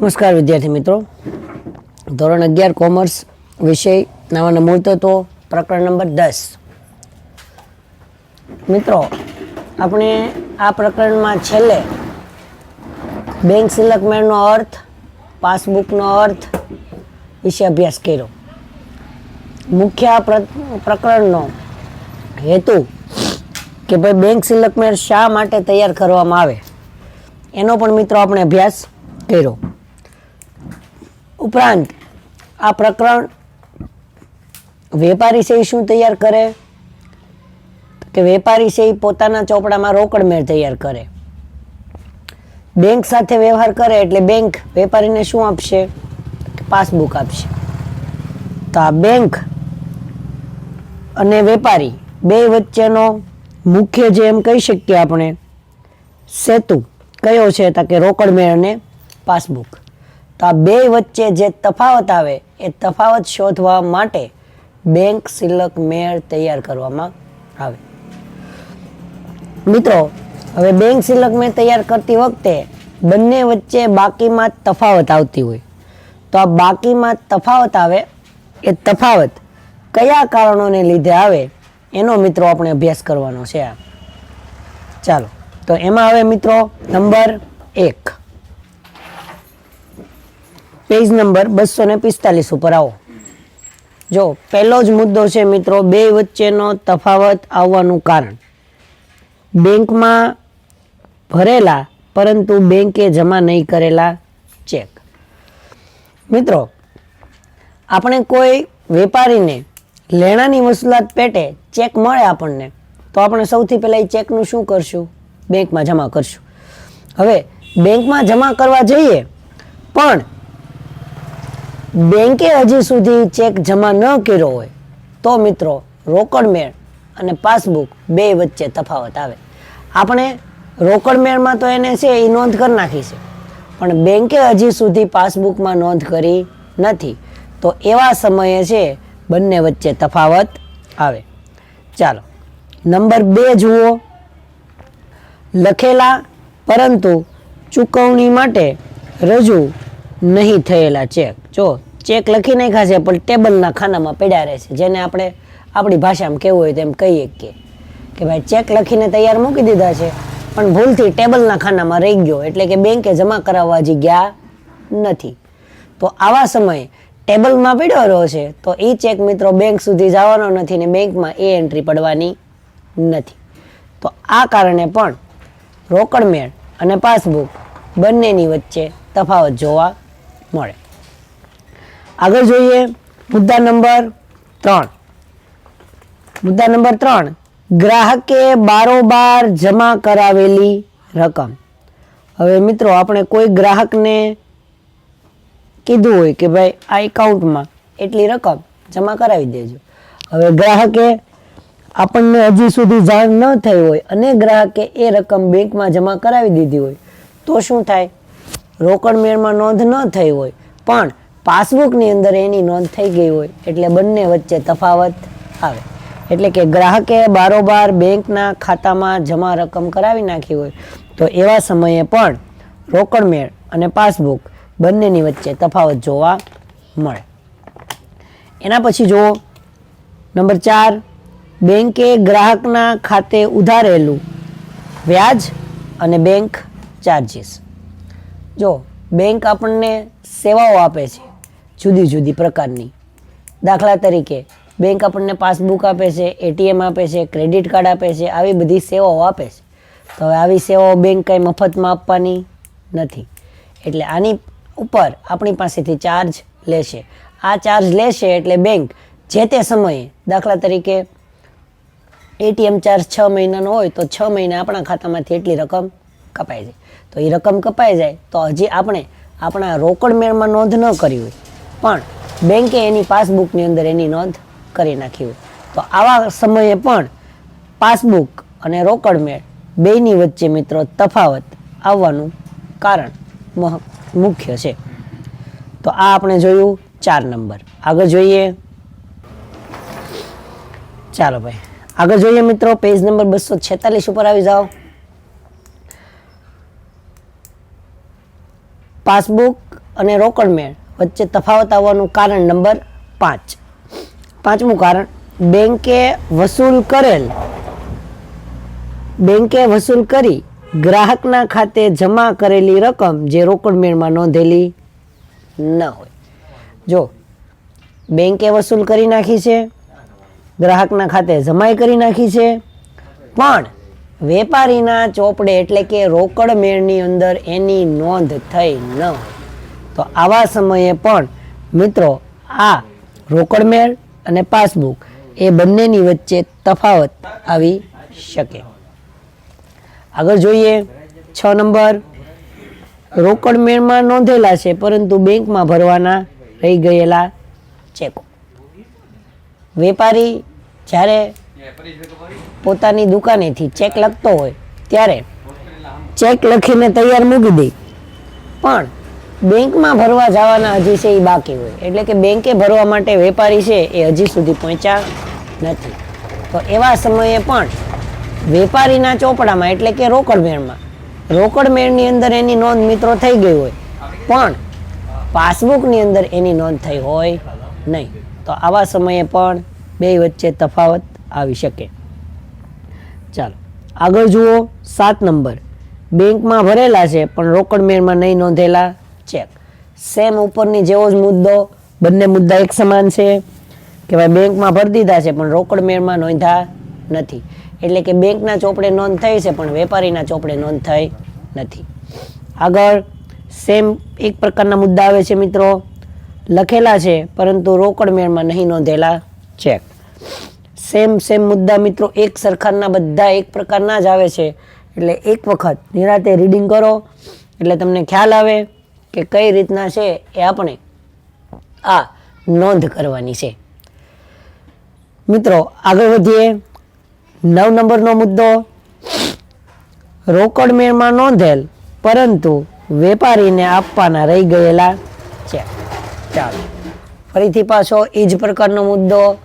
નમસ્કાર વિદ્યાર્થી મિત્રો. ધોરણ અગિયાર, કોમર્સ વિષય નવાના મૂળતત્વો પ્રકરણ નંબર દસ. મિત્રો, આપણે આ પ્રકરણમાં છેલ્લે બેંક સિલકમેળનો અર્થ પાસબુકનો અર્થ વિશે અભ્યાસ કર્યો. મુખ્ય પ્રકરણનો હેતુ કે ભાઈ બેંક સિલકમેળ શા માટે તૈયાર કરવામાં આવે? એનો પણ મિત્રો આપણે અભ્યાસ કર્યો. ઉપરાંત આ પ્રકરણ વેપારી સહી શું તૈયાર કરે? કે વેપારી સહી પોતાના ચોપડામાં રોકડ મેળ તૈયાર કરે? બેંક સાથે વ્યવહાર કરે એટલે બેંક વેપારીને શું આપશે? પાસબુક આપશે. તો આ બેંક અને વેપારી બે વચ્ચેનો મુખ્ય જે એમ કહી શકીએ આપણે, સેતુ કયો છે? તો કે રોકડ મેળ અને પાસબુક. તો આ બે વચ્ચે જે તફાવત આવે, એ તફાવત શોધવા માટે બેંક સિલક મેળ તૈયાર કરવામાં આવે. મિત્રો, હવે બેંક સિલક મેળ તૈયાર કરતી વખતે બંને વચ્ચે બાકીમાં તફાવત આવતી હોય. તો આ બાકીમાં તફાવત આવે, એ તફાવત કયા કારણોને લીધે આવે, એનો મિત્રો આપણે અભ્યાસ કરવાનો છે ચાલો, તો એમાં હવે મિત્રો, નંબર એક. પેજ નંબર બસો ને પિસ્તાલીસ ઉપર આવો. જો, પહેલો જ મુદ્દો છે મિત્રો, બે વચ્ચેનો તફાવત આવવાનું કારણ. બેંકમાં ભરેલા, પરંતુ બેંકે જમા નહીં કરેલા ચેક. મિત્રો, આપણે કોઈ વેપારીને લેણાની વસૂલાત પેટે ચેક મળે આપણને, તો આપણે સૌથી પહેલાં એ ચેકનું શું કરશું? બેંકમાં જમા કરશું. હવે, બેંકમાં જમા કરવા જઈએ, પણ બેંકે હજી સુધી ચેક જમા ન કર્યો હોય, તો મિત્રો રોકડ મેળ અને પાસબુક બે વચ્ચે તફાવત આવે. આપણે રોકડ મેળમાં તો એને છે એ નોંધ કરી નાખી છે, પણ બેંકે હજી સુધી પાસબુકમાં નોંધ કરી નથી. તો એવા સમયે છે બંને વચ્ચે તફાવત આવે. ચાલો, નંબર બે જુઓ. લખેલા, પરંતુ ચૂકવણી માટે રજૂ નહીં થયેલા ચેક. જો, ચેક લખી નાખ્યા છે, પણ ટેબલના ખાનામાં પડ્યા રહે છે. જેને આપણે આપણી ભાષામાં કેવું હોય તેમ કહીએ કે કે ભાઈ, ચેક લખીને તૈયાર મૂકી દીધા છે, પણ ભૂલથી ટેબલના ખાનામાં રહી ગયો. એટલે કે બેંકે જમા કરાવવા હજી ગયા નથી. તો આવા સમયે ટેબલમાં પડ્યો રહ્યો છે, તો એ ચેક મિત્રો બેંક સુધી જવાનો નથી ને બેંકમાં એ એન્ટ્રી પડવાની નથી. તો આ કારણે પણ રોકડ મેળ અને પાસબુક બંનેની વચ્ચે તફાવત જોવા મળે. આગળ જોઈએ મુદ્દા નંબર ત્રણ. મુદ્દા નંબર ત્રણ, ગ્રાહકે બારોબાર જમા કરાવેલી રકમ. હવે મિત્રો, આપણે કોઈ ગ્રાહકને કીધું હોય કે ભાઈ, આ એકાઉન્ટમાં એટલી રકમ જમા કરાવી દેજો. હવે ગ્રાહકે આપણને હજી સુધી જાણ ન થઈ હોય અને ગ્રાહકે એ રકમ બેંકમાં જમા કરાવી દીધી હોય, તો શું થાય? રોકડ મેળમાં નોંધ ન થઈ હોય, પણ પાસબુકની અંદર એની નોંધ થઈ ગઈ હોય, એટલે બંને વચ્ચે તફાવત આવે. એટલે કે ગ્રાહકે બારોબાર બેંકના ખાતામાં જમા રકમ કરાવી નાખી હોય, તો એવા સમયે પણ રોકડ મેળ અને પાસબુક બંનેની વચ્ચે તફાવત જોવા મળે. એના પછી જુઓ, નંબર ચાર, બેંકે ગ્રાહકના ખાતે ઉધારેલું વ્યાજ અને બેંક ચાર્જીસ. જો બેંક આપણને સેવાઓ આપે છે, જુદી જુદી પ્રકારની. દાખલા તરીકે બેંક આપણને પાસબુક આપે છે એટીએમ આપે છે ક્રેડિટ કાર્ડ આપે છે, આવી બધી સેવાઓ આપે છે. તો હવે આવી સેવાઓ બેંક કંઈ મફતમાં આપવાની નથી. એટલે આની ઉપર આપણી પાસેથી ચાર્જ લેશે. આ ચાર્જ લેશે એટલે બેંક જે તે સમયે, દાખલા તરીકે એટીએમ ચાર્જ છ મહિનાનો હોય તો છ મહિને આપણા ખાતામાંથી એટલી રકમ કપાઈ જાય તો એ રકમ કપાઈ જાય તો હજી આપણે આપણા રોકડ મેળમાં નોંધ ન કરી હોય. પણ બેંકે એની પાસબુકની અંદર એની નોંધ કરી નાખી હોય. તો આવા સમયે પણ પાસબુક અને રોકડ મેળ બેયની વચ્ચે મિત્રો તફાવત આવવાનું કારણ મુખ્ય છે. તો આ આપણે જોયું ચાર નંબર. આગળ જોઈએ. ચાલો ભાઈ. આગળ જોઈએ મિત્રો, પેજ નંબર બસો છેતાલીસ ઉપર આવી જાઓ. પાસબુક અને રોકડ મેળ વચ્ચે તફાવત આવવાનું કારણ નંબર પાંચ. પાંચમું કારણ, બેંકે વસૂલ કરેલ બેંકે વસૂલ કરી ગ્રાહકના ખાતે જમા કરેલી રકમ જે રોકડ મેળમાં નોંધેલી ન હોય. જો, બેંકે વસૂલ કરી નાખી છે, ગ્રાહકના ખાતે જમાઈ કરી નાખી છે, પણ વેપારીના ચોપડે એટલે કે રોકડ મેળની અંદર એની નોંધ થઈ ન હોય. તો આવા સમયે પણ મિત્રો આ રોકડ મેળ અને પાસબુક એ બંનેની વચ્ચે તફાવત આવી શકે. આગળ જોઈએ છ નંબર. રોકડ મેળમાં નોંધેલા છે, પરંતુ બેંકમાં ભરવાના રહી ગયેલા ચેકો. વેપારી જ્યારે પોતાની દુકાનેથી ચેક લખતો હોય ત્યારે ચેક લખીને તૈયાર મૂકી દે. પણ બેંકમાં ભરવા જવાના હજી છે એ બાકી હોય. એટલે કે બેંકે ભરવા માટે વેપારી છે એ હજી સુધી પહોંચ્યા નથી. તો એવા સમયે પણ વેપારીના ચોપડામાં એટલે કે રોકડ રોકડમેળની રોકડ મેળની અંદર એની નોંધ મિત્રો થઈ ગઈ હોય. પણ પાસબુકની અંદર એની નોંધ થઈ હોય નહીં. તો આવા સમયે પણ બે વચ્ચે તફાવત આવી શકે. ચાલો, આગળ જુઓ સાત નંબર. બેંકમાં ભરેલા છે, પણ રોકડ મેળમાં નહીં નોંધેલા ચેક સેમ ઉપરની જેવો જ મુદ્દો, બંને મુદ્દા એક સમાન છે. કે ભાઈ, બેંકમાં ભરી દીધા છે, પણ રોકડ મેળમાં નોંધા નથી. એટલે કે બેંકના ચોપડે નોંધ થઈ છે, પણ વેપારીના ચોપડે નોંધ થઈ નથી. આગળ સેમ એક પ્રકારના મુદ્દા આવે છે મિત્રો. લખેલા છે, પરંતુ રોકડ મેળમાં નહીં નોંધેલા ચેક સેમ સેમ મુદ્દા મિત્રો, એક સરખાના બધા એક પ્રકારના જ આવે છે. એટલે એક વખત નિરાતે રીડિંગ કરો, એટલે તમને ખ્યાલ આવે કે કઈ રીતના છે એ આપણે આ નોંધ કરવાની છે. મિત્રો, આગળ વધીએ. નવ નંબરનો મુદ્દો, રોકડ મેળમાં નોંધેલ, પરંતુ વેપારીને આપવાના રહી ગયેલા છે. ચાલો. ફરીથી પાછો એ જ પ્રકારનો મુદ્દો.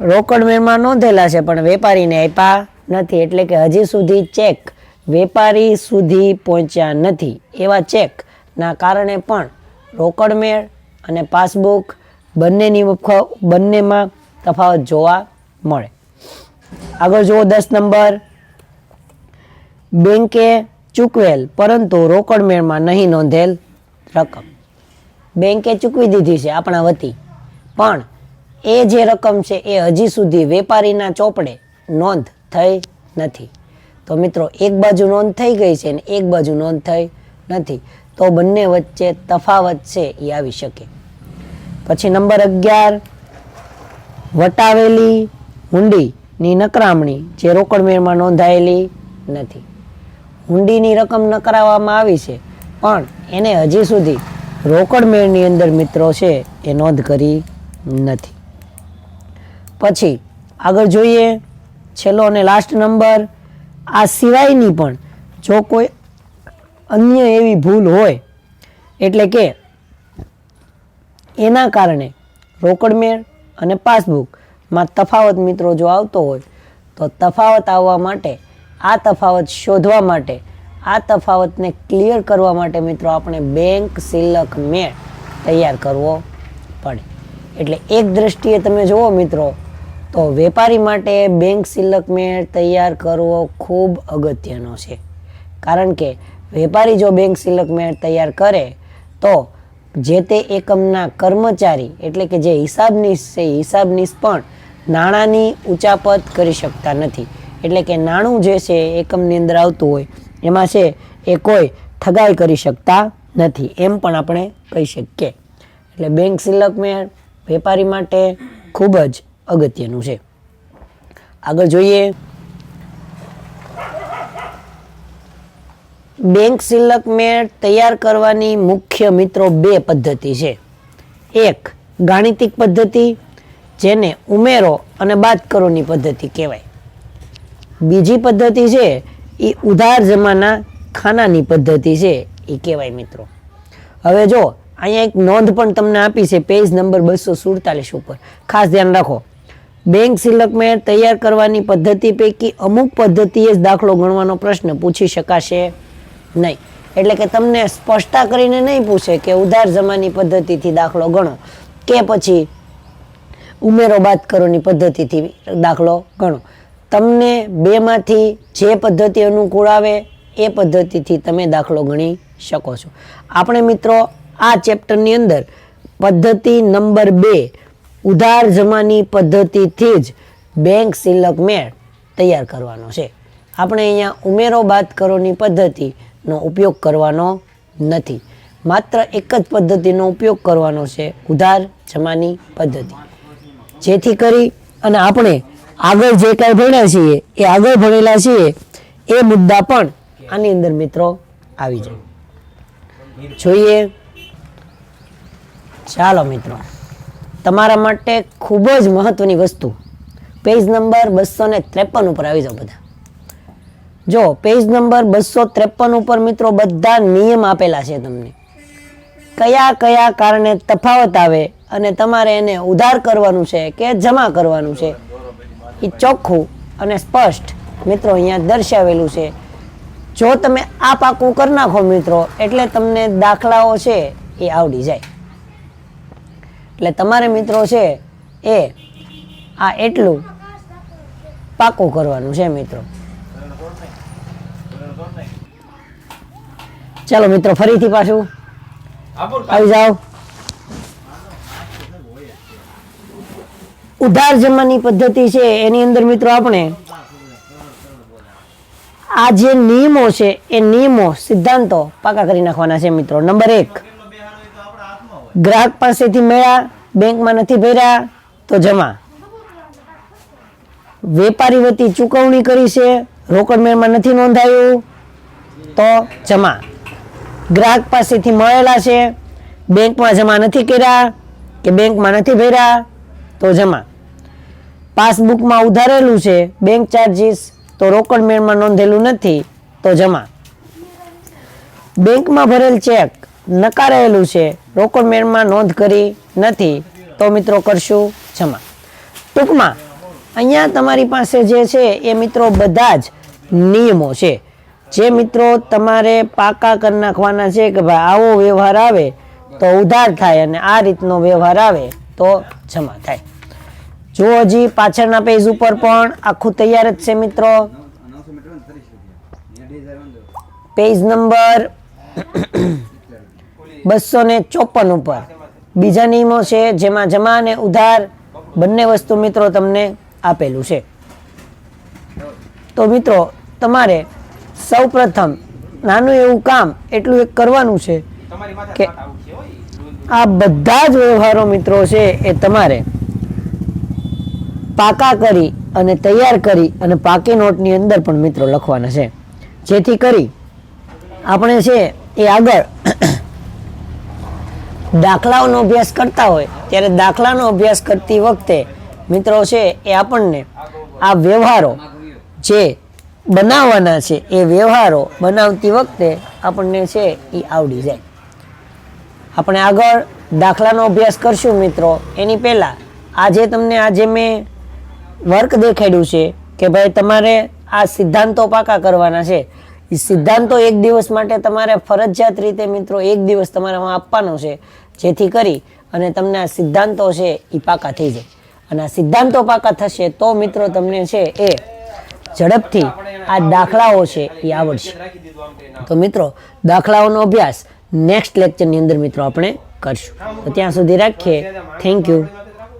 રોકડ મેળમાં નોંધેલા છે, પણ વેપારીને આપ્યા નથી. એટલે કે હજી સુધી ચેક વેપારી સુધી પહોંચ્યા નથી. એવા ચેકના કારણે પણ રોકડ મેળ અને પાસબુક બંનેની બંનેમાં તફાવત જોવા મળે. આગળ જુઓ દસ નંબર. બેંકે ચૂકવેલ, પરંતુ રોકડ મેળમાં નહીં નોંધેલ રકમ. બેંકે ચૂકવી દીધી છે આપણા વતી. પણ એ જે રકમ છે એ હજી સુધી વેપારીના ચોપડે નોંધ થઈ નથી. તો મિત્રો, એક બાજુ નોંધ થઈ ગઈ છે ને એક બાજુ નોંધ થઈ નથી. તો બંને વચ્ચે તફાવત છે એ આવી શકે. પછી નંબર અગિયાર, વટાવેલી હુંડીની નકરામણી જે રોકડમેળમાં નોંધાયેલી નથી. હુંડીની રકમ નકરાવવામાં આવી છે, પણ એને હજી સુધી રોકડમેળની અંદર મિત્રો છે એ નોંધ કરી નથી. પછી આગળ જોઈએ, છેલ્લો અને લાસ્ટ નંબર આ સિવાયની પણ જો કોઈ અન્ય એવી ભૂલ હોય, એટલે કે એના કારણે રોકડ મેળ અને પાસબુકમાં તફાવત મિત્રો જો આવતો હોય, તો તફાવત આવવા માટે, આ તફાવત શોધવા માટે, આ તફાવતને ક્લિયર કરવા માટે મિત્રો આપણે બેંક સિલક મેળ તૈયાર કરવો પડે. એટલે એક દ્રષ્ટિએ તમે જુઓ મિત્રો તો વેપારી માટે બેંક સિલકમેળ તૈયાર કરવો ખૂબ અગત્યનો છે. કારણ કે વેપારી જો બેંક સિલકમેળ તૈયાર કરે, તો જે તે એકમના કર્મચારી એટલે કે જે હિસાબનીશ છે હિસાબનીશ પણ નાણાંની ઉચાપત કરી શકતા નથી. એટલે કે નાણું જે છે, એકમની અંદર આવતું હોય, એમાં છે, એ કોઈ ઠગાઈ કરી શકતા નથી. એમ પણ આપણે કહી શકીએ. એટલે બેંક સિલકમેળ વેપારી માટે ખૂબ જ અગત્યનું છે. આગળ જોઈએ. બેંક સિલક મેળ તૈયાર કરવાની મુખ્ય મિત્રો બે પદ્ધતિ છે. એક, ગાણિતિક પદ્ધતિ, જેને ઉમેરો અને બાદ કરોની પદ્ધતિ કહેવાય. બીજી પદ્ધતિ છે એ ઉધાર જમાના ખાનાની પદ્ધતિ છે એ કહેવાય મિત્રો. હવે જો, અહીંયા એક નોંધ પણ તમને આપી છે, પેજ નંબર બસો સુડતાલીસ ઉપર. ખાસ ધ્યાન રાખો. બેંક સિલકમેળ તૈયાર કરવાની પદ્ધતિ પૈકી અમુક પદ્ધતિએ જ દાખલો ગણવાનો પ્રશ્ન પૂછી શકાશે નહીં. એટલે કે તમને સ્પષ્ટતા કરીને નહીં પૂછે કે ઉધાર જમાની પદ્ધતિથી દાખલો ગણો કે પછી ઉમેરો બાદ કરોની પદ્ધતિથી દાખલો ગણો. તમને બેમાંથી જે પદ્ધતિ અનુકૂળ આવે એ પદ્ધતિથી તમે દાખલો ગણી શકો છો. આપણે મિત્રો, આ ચેપ્ટરની અંદર પદ્ધતિ નંબર બે ઉધાર જમાની પદ્ધતિથી જ બેંક સિલક મેળ તૈયાર કરવાનો છે. આપણે અહીંયા ઉમેરો બાદ કરોની પદ્ધતિનો ઉપયોગ કરવાનો નથી. માત્ર એક જ પદ્ધતિનો ઉપયોગ કરવાનો છે ઉધાર જમાની પદ્ધતિ. જેથી કરી અને આપણે આગળ જે કાંઈ ભણ્યા છીએ, એ આગળ ભણેલા છીએ, એ મુદ્દા પણ આની અંદર મિત્રો આવી જાય. જોઈએ. ચાલો મિત્રો. તમારા માટે ખૂબ જ મહત્વની વસ્તુ. પેજ નંબર બસો ને ત્રેપન ઉપર આવી જાઓ બધા. જો, પેજ નંબર બસો ત્રેપન ઉપર મિત્રો બધા નિયમ આપેલા છે તમને. કયા કયા કારણે તફાવત આવે અને તમારે એને ઉધાર કરવાનું છે કે જમા કરવાનું છે, એ ચોખ્ખું અને સ્પષ્ટ મિત્રો અહીંયા દર્શાવેલું છે. જો તમે આ પાકું કરી નાખો મિત્રો, એટલે તમને દાખલાઓ છે એ આવડી જાય. એટલે તમારે મિત્રો છે એ આ એટલું પાકું કરવાનું છે મિત્રો. ચાલો મિત્રો ફરીથી પાછું. આવી જાઓ. ઉધાર જમાની પદ્ધતિ છે એની અંદર મિત્રો આપણે આ જે નિયમો છે એ નિયમો સિદ્ધાંતો પાકા કરી નાખવાના છે મિત્રો. નંબર એક ગ્રાહક પાસેથી મળ્યા બેંકમાં નથી ભર્યા, તો જમા. વેપારી વતી ચૂકવણી કરી છે, રોકડ મેળમાં નથી નોંધાયું, તો જમા. ગ્રાહક પાસેથી મળેલા છે, બેંકમાં જમા નથી કર્યા, કે બેંકમાં નથી ભર્યા, તો જમા. પાસબુકમાં ઉધારેલું છે, બેંક ચાર્જીસ, તો રોકડ મેળમાં નોંધેલું નથી, તો જમા. બેંકમાં ભરેલ ચેક નકારાયેલું છે. રોકડ મેળમાં નોંધ કરી નથી. તો મિત્રો કરશું જમા. ટૂંકમાં અહીંયા તમારી પાસે જે છે એ મિત્રો બધા જ નિયમો છે. જે મિત્રો તમારે પાકા કરી નાખવાના છે કે ભાઈ આવો વ્યવહાર આવે તો ઉધાર થાય અને આ રીતનો વ્યવહાર આવે તો જમા થાય. જો હજી પાછળના પેજ ઉપર પણ આખું તૈયાર જ છે મિત્રો. પેજ નંબર બસો ને ચોપન ઉપર. બીજા નિયમો છે જેમાં જમા અને ઉધાર બંને વસ્તુ મિત્રો તમને આપેલું છે. તો મિત્રો તમારે સૌ પ્રથમ નાનું એવું કામ એટલું એક કરવાનું છે કે આ બધા જ વ્યવહારો મિત્રો છે એ તમારે પાકા કરી અને તૈયાર કરી અને પાકી નોટની અંદર પણ મિત્રો લખવાના છે. જેથી કરી આપણે છે એ આગળ દાખલાઓનો અભ્યાસ કરતા હોય, ત્યારે દાખલાનો અભ્યાસ કરતી વખતે મિત્રો છે એ આપણને આ વ્યવહારો જે બનાવવાના છે, એ વ્યવહારો બનાવતી વખતે આપણને છે એ આવડી જાય. આપણે આગળ દાખલાનો અભ્યાસ કરશું મિત્રો. એની પહેલાં આજે તમને આજે મેં વર્ક દેખાડ્યું છે કે ભાઈ તમારે આ સિદ્ધાંતો પાકા કરવાના છે. સિદ્ધાંતો એક દિવસ માટે તમારે ફરજિયાત રીતે મિત્રો એક દિવસ તમારે આપવાનો છે, જેથી કરી અને તમને આ સિદ્ધાંતો છે એ પાકા થઈ જાય. અને આ સિદ્ધાંતો પાકા થશે તો મિત્રો તમને છે એ ઝડપથી આ દાખલાઓ છે એ આવડશે. તો મિત્રો, દાખલાઓનો અભ્યાસ નેક્સ્ટ લેક્ચરની અંદર મિત્રો આપણે કરશું. તો ત્યાં સુધી રાખીએ. Thank you